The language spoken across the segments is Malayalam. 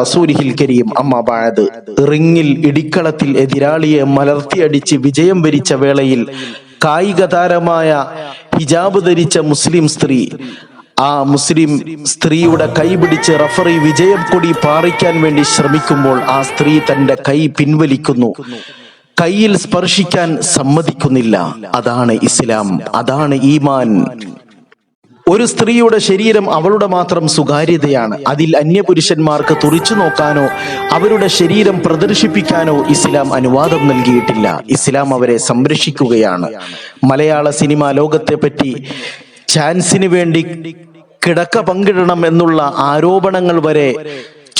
റസൂലിഹിൽ കരീം. റിങ്ങിൽ ഇടിക്കളത്തിൽ എതിരാളിയെ മലർത്തിയടിച്ച് വിജയം വരിച്ച വേളയിൽ കായിക താരമായ ഹിജാബ് ധരിച്ച മുസ്ലിം സ്ത്രീ ആ മുസ്ലിം സ്ത്രീയുടെ കൈ പിടിച്ച് റഫറി വിജയം കൊടി പാറിക്കാൻ വേണ്ടി ശ്രമിക്കുമ്പോൾ ആ സ്ത്രീ തന്റെ കൈ പിൻവലിക്കുന്നു. കയ്യിൽ സ്പർശിക്കാൻ സമ്മതിക്കുന്നില്ല. അതാണ് ഇസ്ലാം. അതാണ് ഈമാൻ. ഒരു സ്ത്രീയുടെ ശരീരം അവളുടെ മാത്രം സ്വകാര്യതയാണ് അതിൽ അന്യപുരുഷന്മാർക്ക് തുറിച്ചു നോക്കാനോ അവരുടെ ശരീരം പ്രദർശിപ്പിക്കാനോ ഇസ്ലാം അനുവാദം നൽകിയിട്ടില്ല. ഇസ്ലാം അവരെ സംരക്ഷിക്കുകയാണ്. മലയാള സിനിമാ ലോകത്തെ പറ്റി ചാൻസിന് വേണ്ടി കിടക്ക പങ്കിടണം എന്നുള്ള ആരോപണങ്ങൾ വരെ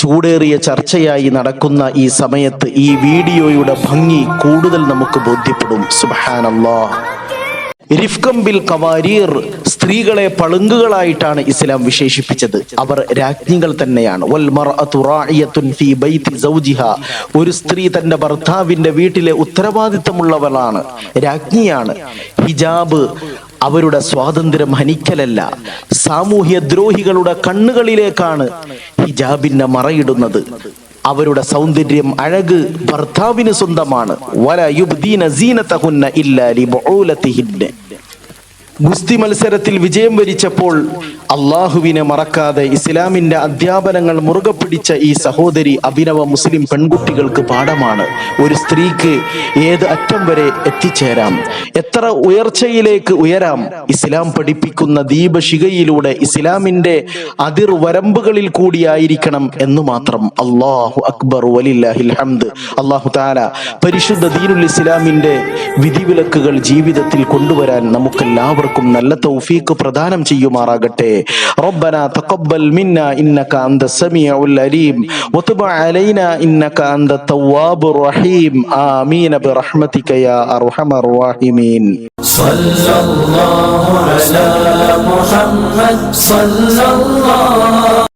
ചൂടേറിയ ചർച്ചയായി നടക്കുന്ന ഈ സമയത്ത് ഈ വീഡിയോയുടെ ഭംഗി കൂടുതൽ നമുക്ക് ബോധ്യപ്പെടും. സുബാനല്ലോ റിഫ്കം കവാരീർ സ്ത്രീകളെ പളുങ്കുകളായിട്ടാണ് ഇസ്ലാം വിശേഷിപ്പിച്ചത്. അവർ രാജ്ഞികൾ തന്നെയാണ്. ഒരു സ്ത്രീ തന്റെ ഭർത്താവിന്റെ വീട്ടിലെ ഉത്തരവാദിത്തമുള്ളവളാണ്. രാജ്ഞിയാണ്. ഹിജാബ് അവരുടെ സ്വാതന്ത്ര്യം ഹനിക്കലല്ല. സാമൂഹ്യ ദ്രോഹികളുടെ കണ്ണുകളിലേക്കാണ് ഹിജാബിന്റെ മറയിടുന്നത്. അവരുടെ സൗന്ദര്യം അഴക് ഭർത്താവിന് സ്വന്തമാണ്. വല യുബ്ദീന ഇല്ലാ ഗുസ്തി മത്സരത്തിൽ വിജയം വരിച്ചപ്പോൾ അള്ളാഹുവിനെ മറക്കാതെ ഇസ്ലാമിന്റെ അധ്യാപനങ്ങൾ മുറുകെ പിടിച്ച ഈ സഹോദരി അഭിനവ മുസ്ലിം പെൺകുട്ടികൾക്ക് പാഠമാണ്. ഒരു സ്ത്രീക്ക് ഏത് അറ്റം വരെ എത്തിച്ചേരാം? എത്ര ഉയർച്ചയിലേക്ക് ഉയരാം? ഇസ്ലാം പഠിപ്പിക്കുന്ന ദീപശിഖയിലൂടെ ഇസ്ലാമിന്റെ അതിർ വരമ്പുകളിൽ കൂടിയായിരിക്കണം എന്ന് മാത്രം അള്ളാഹു അക്ബർ വലില്ലാഹിൽ ഹംദ്. അള്ളാഹു താല പരിശുദ്ധ ദീനുൽ ഇസ്ലാമിന്റെ വിധിവിലക്കുകൾ ജീവിതത്തിൽ കൊണ്ടുവരാൻ നമുക്കെല്ലാവർക്കും നല്ല തൗഫീക്ക് പ്രദാനം ചെയ്യുമാറാകട്ടെ ربنا تقبل منا انك انت السميع العليم وتب علينا انك انت التواب الرحيم امين برحمتك يا ارحم الراحمين صلى الله على محمد صلى الله